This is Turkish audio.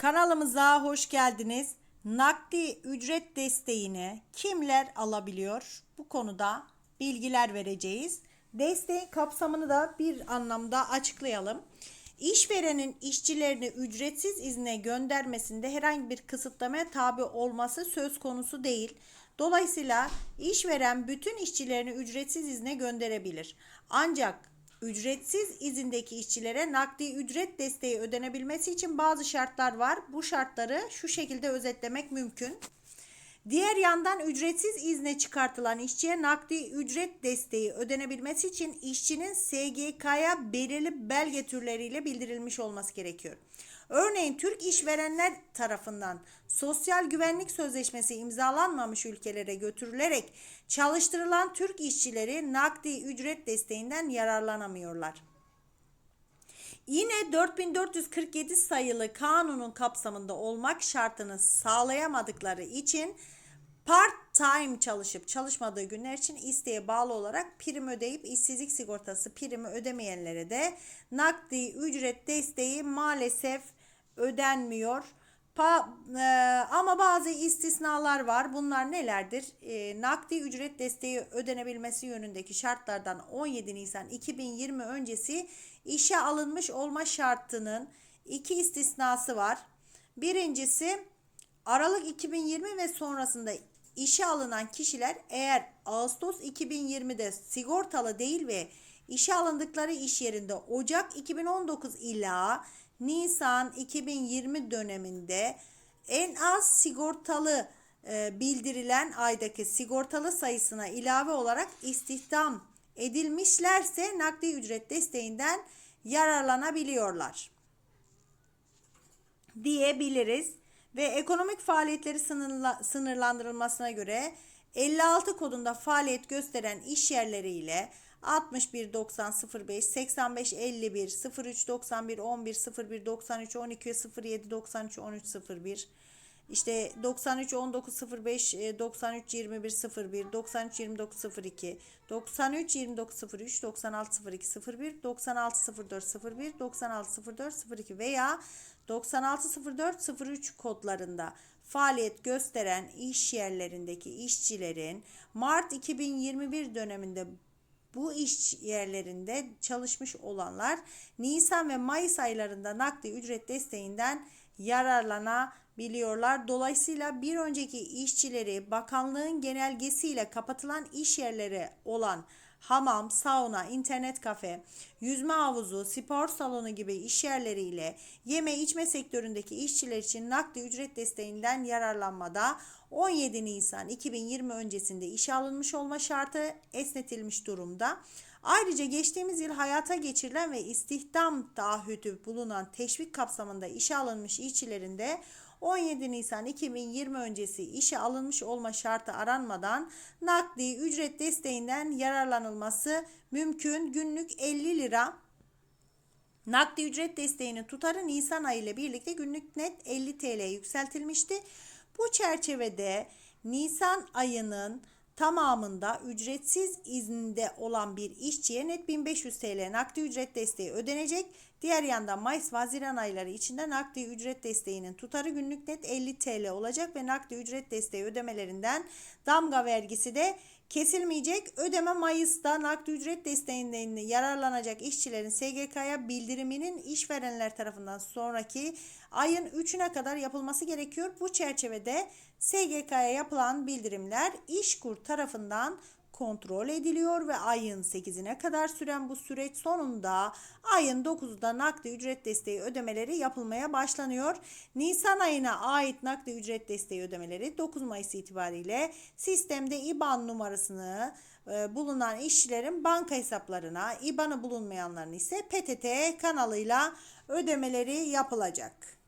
Kanalımıza hoş geldiniz. Nakdi ücret desteğini kimler alabiliyor? Bu konuda bilgiler vereceğiz. Desteğin kapsamını da bir anlamda açıklayalım. İşverenin işçilerini ücretsiz izne göndermesinde herhangi bir kısıtlamaya tabi olması söz konusu değil. Dolayısıyla işveren bütün işçilerini ücretsiz izne gönderebilir. Ancak Ücretsiz izindeki işçilere nakdi ücret desteği ödenebilmesi için bazı şartlar var. Bu şartları şu şekilde özetlemek mümkün. Diğer yandan ücretsiz izne çıkartılan işçiye nakdi ücret desteği ödenebilmesi için işçinin SGK'ya belirli belge türleriyle bildirilmiş olması gerekiyor. Örneğin Türk işverenler tarafından sosyal güvenlik sözleşmesi imzalanmamış ülkelere götürülerek çalıştırılan Türk işçileri nakdi ücret desteğinden yararlanamıyorlar. Yine 4447 sayılı kanunun kapsamında olmak şartını sağlayamadıkları için part time çalışıp çalışmadığı günler için isteğe bağlı olarak prim ödeyip işsizlik sigortası primi ödemeyenlere de nakdi ücret desteği maalesef ödenmiyor. Pa, e, ama bazı istisnalar var. Bunlar nelerdir? E, nakdi ücret desteği ödenebilmesi yönündeki şartlardan 17 Nisan 2020 öncesi işe alınmış olma şartının iki istisnası var. Birincisi Aralık 2020 ve sonrasında işe alınan kişiler eğer Ağustos 2020'de sigortalı değil ve işe alındıkları iş yerinde Ocak 2019 ila Nisan 2020 döneminde en az sigortalı e, bildirilen aydaki sigortalı sayısına ilave olarak istihdam edilmişlerse nakdi ücret desteğinden yararlanabiliyorlar diyebiliriz ve ekonomik faaliyetleri sınırla, sınırlandırılmasına göre 56 kodunda faaliyet gösteren iş yerleriyle 61 90 05 85 51 03 91 11 01 93 12 07 93 13 01 işte 93 19 05 93 21 01 93 29 02 93 29 03 96 02 01 96 04 01 96 04 02 veya 96 04 03 kodlarında faaliyet gösteren iş yerlerindeki işçilerin Mart 2021 döneminde bu iş yerlerinde çalışmış olanlar Nisan ve Mayıs aylarında nakdi ücret desteğinden yararlanabiliyorlar. Dolayısıyla bir önceki işçileri bakanlığın genelgesiyle kapatılan iş yerleri olan hamam, sauna, internet kafe, yüzme havuzu, spor salonu gibi iş yerleriyle yeme içme sektöründeki işçiler için nakdi ücret desteğinden yararlanmada 17 Nisan 2020 öncesinde işe alınmış olma şartı esnetilmiş durumda. Ayrıca geçtiğimiz yıl hayata geçirilen ve istihdam taahhütü bulunan teşvik kapsamında işe alınmış işçilerin de 17 Nisan 2020 öncesi işe alınmış olma şartı aranmadan nakdi ücret desteğinden yararlanılması mümkün. Günlük 50 lira Nakdi ücret desteğinin tutarı Nisan ayı ile birlikte günlük net 50 TL yükseltilmişti. Bu çerçevede Nisan ayının tamamında ücretsiz izninde olan bir işçiye net 1500 TL nakdi ücret desteği ödenecek. Diğer yandan Mayıs ve Haziran ayları içinde nakdi ücret desteğinin tutarı günlük net 50 TL olacak ve nakdi ücret desteği ödemelerinden damga vergisi de kesilmeyecek. Ödeme Mayıs'ta nakdi ücret desteğinden yararlanacak işçilerin SGK'ya bildiriminin işverenler tarafından sonraki ayın 3'üne kadar yapılması gerekiyor. Bu çerçevede SGK'ya yapılan bildirimler İşkur tarafından kontrol ediliyor ve ayın 8'ine kadar süren bu süreç sonunda ayın 9'da nakdi ücret desteği ödemeleri yapılmaya başlanıyor. Nisan ayına ait nakdi ücret desteği ödemeleri 9 Mayıs itibariyle sistemde IBAN numarasını e, bulunan işçilerin banka hesaplarına, IBAN'ı bulunmayanların ise PTT kanalıyla ödemeleri yapılacak.